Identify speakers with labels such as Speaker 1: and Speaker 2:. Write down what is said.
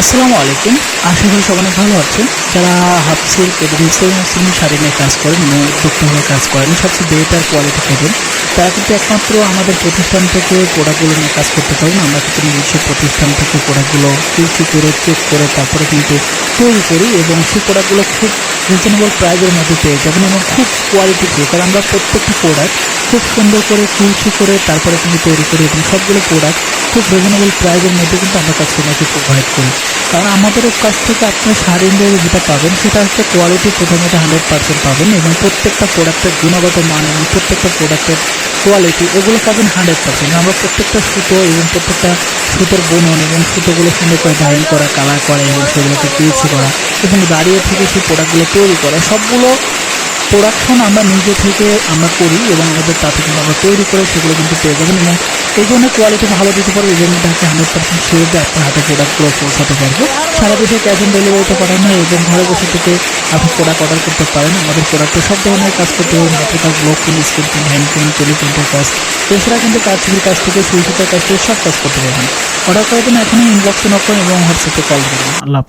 Speaker 1: আসসালামু আলাইকুম। আশা করি সবাই ভালো আছেন। যারা হাফ সিল্ক এবং সেমি শাড়ি নিয়ে কাজ করেন এবং উদ্যোক্তা হয়ে কাজ করেন, সবচেয়ে বেটার কোয়ালিটি পাবেন তারা কিন্তু একমাত্র আমাদের প্রতিষ্ঠান থেকে প্রোডাক্টগুলো নিয়ে কাজ করতে পারেন। আমরা কিন্তু নিজস্ব প্রতিষ্ঠান থেকে প্রোডাক্টগুলো কিউসি করে চেক করে, তারপরে কিন্তু তৈরি করি এবং সেই প্রোডাক্টগুলো খুব রিজনেবল প্রাইসের মধ্যে পেয়ে যাবেন এবং খুব কোয়ালিটি ফুল কারণ আমরা প্রত্যেকটি প্রোডাক্ট খুব সুন্দর করে কিউসি করে, তারপরে কিন্তু তৈরি করি এবং সবগুলো প্রোডাক্ট খুব রিজনেবল প্রাইসের মধ্যে কিন্তু আমরা কাস্টমারকে প্রোভাইড করি। কারণ আমাদের কাছ থেকে আপনি নিয়ে যেটা পাবেন, সেটা হচ্ছে কোয়ালিটি প্রথমত হান্ড্রেড পার্সেন্ট পাবেন এবং প্রত্যেকটা প্রোডাক্টের গুণগত মান এবং প্রত্যেকটা প্রোডাক্টের কোয়ালিটি এগুলো পাবেন হান্ড্রেড পার্সেন্ট আমরা প্রত্যেকটা সুতো এবং প্রত্যেকটা সুতোর বুনন এবং সুতোগুলো সুন্দর করে ডাইন করা কালার করা এবং সেগুলোকে পিএসি করা এবং দাঁড়িয়ে থেকে সেই প্রোডাক্টগুলো তৈরি করা, সবগুলো প্রোডাকশন আমরা নিজে থেকে আমরা করি এবং আমাদের তাতে কিন্তু আমরা তৈরি করে সেগুলো কিন্তু পেয়ে যাবেন এবং এই জন্য কোয়ালিটি ভালো দিতে পারব এই জন্য তাকে হান্ড্রেড পার্সেন্ট দিয়ে আপনার হাতে প্রোডাক্টগুলো পৌঁছাতে পারব। সারা দেশে ক্যাশ অন ডেলিভারিতে পাঠানো হয় এবং ঘরে বসে থেকে আপনি প্রোডাক্ট অর্ডার করতে পারেন। আমাদের প্রোডাক্টে সব ধরনের কাজ করতে পারেন হাতে কাজ block print screen print hand print টেলিপ্রিন্টের কাজ এছাড়া কিন্তু থেকে কাজ থেকে সুইচিটার কাজ থেকে সব কাজ করতে পারবেন। অর্ডার করার জন্য এখনই ইনবক্সে নক করেন এবং হোয়াটসঅ্যাপে কল করুন। আল্লাহ।